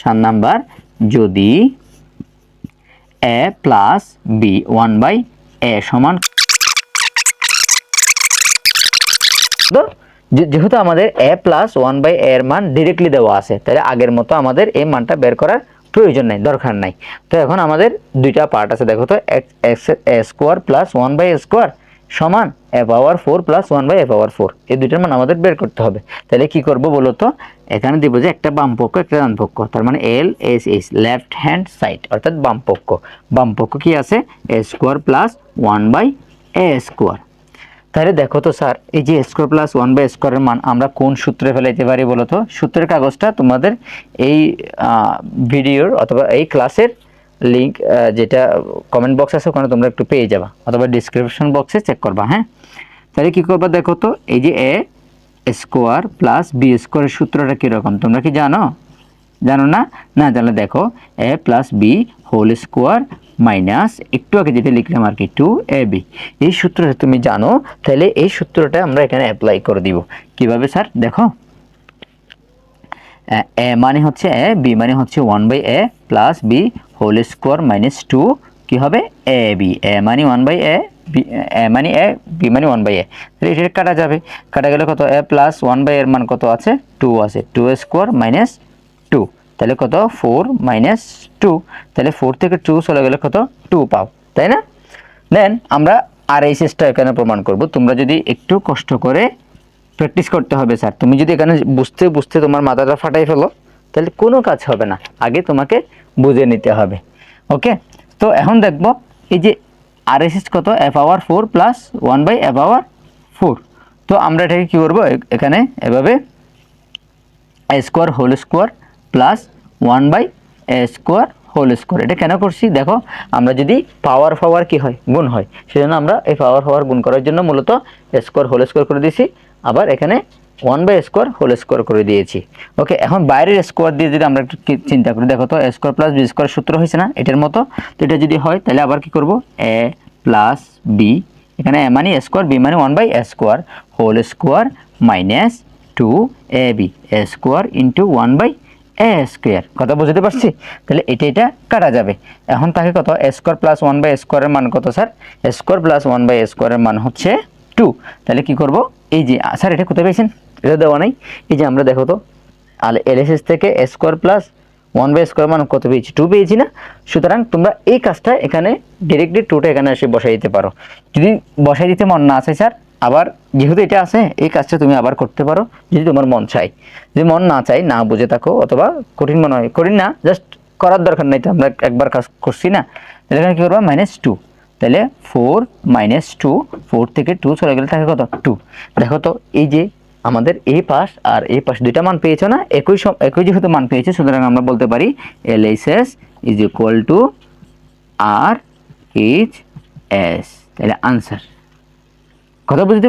সাত নাম্বার, যদি A plus B one by A সমান যেহেতু আমাদের এ প্লাস ওয়ান বাই এর মান ডিরেক্টলি দেওয়া আছে, তাহলে আগের মতো আমাদের এই মানটা বের করার প্রয়োজন নাই, দরকার নাই। তো এখন আমাদের দুইটা পার্ট আছে, দেখো তো X A square plus one by square সমান A power four plus one by A power four এই দুইটার মান আমাদের বের করতে হবে। তাহলে কি করব বলো তো? এখানে দিব যে একটা বাম পক্ষ, একটা ডান পক্ষ। তার মানে L S S left hand side অর্থাৎ বাম পক্ষ। বাম পক্ষ কি আছে? A square plus one by A square তাহলে দেখো তো স্যার, এই যে স্কোয়ার প্লাস ওয়ান বাই স্কোয়ারের মান আমরা কোন সূত্রে ফেলাইতে পারি বলো তো? সূত্রের কাগজটা তোমাদের এই ভিডিওর অথবা এই ক্লাসের লিঙ্ক যেটা কমেন্ট বক্স আছে, ওখানে তোমরা একটু পেয়ে যাবা। অথবা ডিসক্রিপশন বক্সে চেক করবা হ্যাঁ? তাহলে কী করবা দেখো তো, এই যে এ স্কোয়ার প্লাস বি স্কোয়ারের সূত্রটা কীরকম? তোমরা কি জানো? জানো না? না জানলে দেখো A plus B whole square minus একটু আগে যেটা লিখলাম আর কি টু এ বি এই সূত্রটা তুমি জানো, তাহলে এই সূত্রটা আমরা এখানে অ্যাপ্লাই করে দিব। কীভাবে স্যার? দেখো। এ মানে হচ্ছে এ বি মানে হচ্ছে one by A plus B whole square minus two কী হবে? এ বি এ মানে one by A B A মানে এ বি মানে ওয়ান বাই এ তাহলে এটা কাটা যাবে। কাটা গেলে কত? এ প্লাস ওয়ান বাই এর মান কত আছে? টু আছে। টু স্কোয়ার মাইনাস টু তাহলে কত? ফোর মাইনাস টু তাহলে ফোর থেকে টু চলে গেলে কত? টু পাও। তাই না? দেন আমরা আর এই শেষটা এখানে প্রমাণ করব। তোমরা যদি একটু কষ্ট করে প্র্যাকটিস করতে হবে স্যার তুমি যদি এখানে বুঝতে বুঝতে তোমার মাথাটা ফাটাই ফেলো তাহলে কোনো কাজ হবে না। আগে তোমাকে বুঝে নিতে হবে। ওকে তো এখন দেখব, এই যে আর এস কত? F our four plus one by F our four তো আমরা এটাকে কী করব? এখানে এভাবে A square whole square plus one by A square whole square এটা কেন করছি? দেখো, আমরা যদি পাওয়ার পাওয়ার কি হয়? গুণ হয়। সেজন্য আমরা এই পাওয়ার পাওয়ার গুণ করার জন্য মূলত স্কোয়ার হোল স্কোয়ার করে দিয়েছি। আবার এখানে one by square whole square করে দিয়েছি। ওকে এখন বাইরের স্কোয়ার দিয়ে যদি আমরা একটু চিন্তা করি, দেখো তো A square plus B square সূত্র হয়েছে না? এটার মতো। তো এটা যদি হয়, তাহলে আবার কি করব? এ প্লাস বি এখানে এ মানে স্কোয়ার বি মানে one by square whole square minus two A B square into one by A square কথা বুঝতে পারছি? তাহলে এটা এটা কাটা যাবে। এখন তাকে কত? স্কোয়ার প্লাস ওয়ান বাই স্কোয়ারের মান কত sir square plus one by স্কোয়ারের মান হচ্ছে টু তাহলে কি করব? এই যে স্যার, এটা কোথায় পেয়েছেন? এটা দেওয়া নাই। এই যে, আমরা দেখো তো আর এলএসএস থেকে square plus one by square মান কত পেয়েছি? টু পেয়েছি না? সুতরাং তোমরা এই কাজটা এখানে ডিরেক্টলি টুটা এখানে এসে বসাই দিতে পারো। যদি বসাই দিতে মন না আছে স্যার, আবার যেহেতু এটা আছে, এই কাজটা তুমি আবার করতে পারো, যদি তোমার মন চাই যদি মন না চাই না বুঝে থাকো, অথবা কঠিন মনে হয়, কঠিন না জাস্ট করার দরকার নাই, তো আমরা একবার কাজ করছি না। তাহলে এখানে কী করব? মাইনাস টু তাহলে ফোর মাইনাস টু ফোর থেকে টু চলে গেলে থাকে কত? টু দেখো তো, এই যে আমাদের এ পাশ আর এ পাশ দুইটা মান পেয়েছ না? একই সব একই যেহেতু মান পেয়েছে, সুতরাং আমরা বলতে পারি L H S is equal to R H S তাহলে আনসার কথা বুঝতে পারছি?